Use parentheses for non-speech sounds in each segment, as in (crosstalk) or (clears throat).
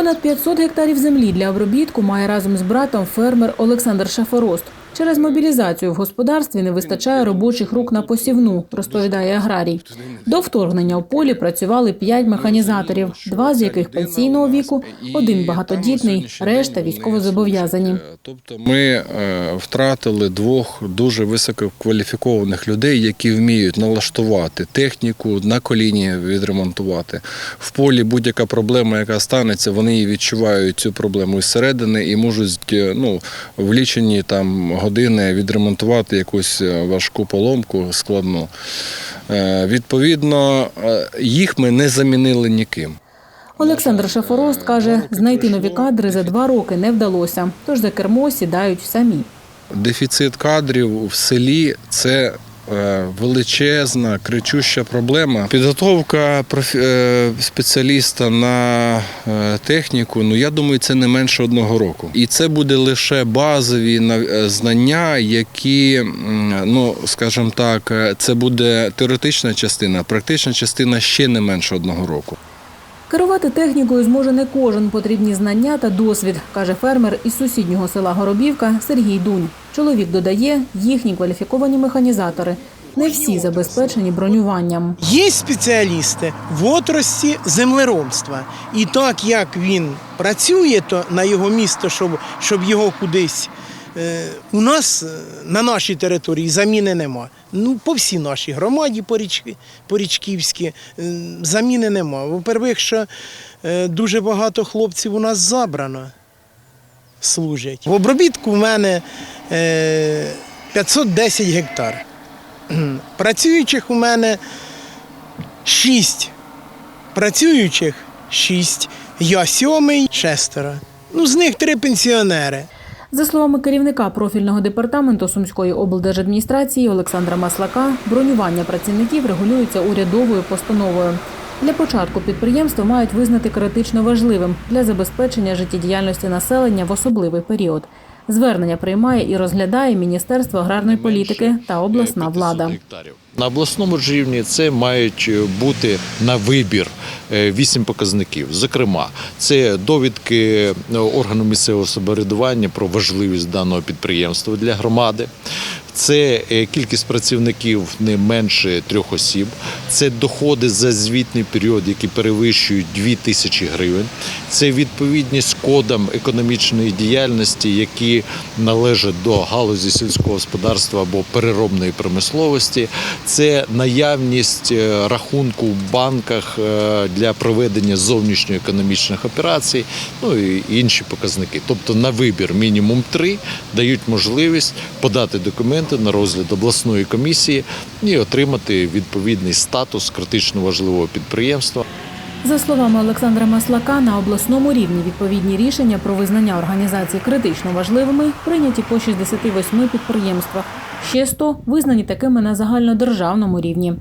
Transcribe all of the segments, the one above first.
Понад 500 гектарів землі для обробітку має разом з братом фермер Олександр Шафорост. Через мобілізацію в господарстві не вистачає робочих рук на посівну, розповідає аграрій. До вторгнення у полі працювали п'ять механізаторів, два з яких пенсійного віку, один багатодітний, решта військовозобов'язані. Тобто ми е, втратили двох дуже висококваліфікованих людей, які вміють налаштувати техніку, на коліні відремонтувати. В полі будь-яка проблема, яка станеться, вони відчувають цю проблему із середини і можуть е, ну, в лічені там години відремонтувати якусь е, важку поломку складну. Е, Відповідно, е, їх ми не замінили ніким. Олександр Шафорост каже, знайти нові кадри за два роки не вдалося, тож за кермо сідають самі. Дефіцит кадрів в селі це величезна, кричуща проблема. Підготовка е, спеціаліста на е, техніку, ну я думаю, це не менше одного року. І це буде лише базові е, знання, які, ну скажімо так, е, це буде теоретична частина, практична частина ще не менше одного року. Керувати технікою зможе не кожен. Потрібні знання та досвід, каже фермер із сусіднього села Горобівка Сергій Дунь. Чоловік додає, їхні кваліфіковані механізатори. Не всі забезпечені бронюванням. Є спеціалісти в отрості землеробства. І так як він працює, то на його місто, щоб, щоб його кудись. Е, У нас е, на нашій території заміни нема. Ну, по всій нашій громаді порічки, порічківські е, заміни нема. Во-первых, що дуже багато хлопців у нас забрано служать. В обробітку в мене е, 510 гектар. (clears throat) Працюючих у мене 6. Працюючих 6. Я сьомий, шестеро. Ну, з них три пенсіонери. За словами керівника профільного департаменту Сумської облдержадміністрації Олександра Маслака, бронювання працівників регулюється урядовою постановою. Для початку підприємства мають визнати критично важливим для забезпечення життєдіяльності населення в особливий період. Звернення приймає і розглядає Міністерство аграрної політики та обласна влада. На обласному ж рівні це мають е, бути на вибір е, вісім показників. Зокрема, це довідки е, органу місцевого самоврядування про важливість даного підприємства для громади. Це е, кількість працівників не менше трьох осіб. Це доходи за звітний період, які перевищують 2 тисячі гривень. Це відповідність кодам економічної діяльності, які належать до галузі сільського господарства або переробної промисловості. Це наявність е, рахунку в банках е, для проведення зовнішньоекономічних операцій, ну і інші показники. Тобто на вибір мінімум три дають можливість подати документи на розгляд обласної комісії і отримати відповідний статус критично важливого підприємства. За словами Олександра Маслака, на обласному рівні відповідні рішення про визнання організацій критично важливими прийняті по 68 підприємствах. Ще 100 визнані такими на загальнодержавному рівні.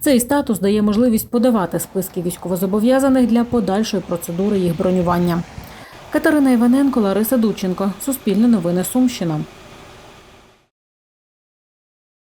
Цей статус дає можливість подавати списки військовозобов'язаних для подальшої процедури їх бронювання. Катерина Іваненко, Лариса Дудченко. Суспільне новини Сумщина.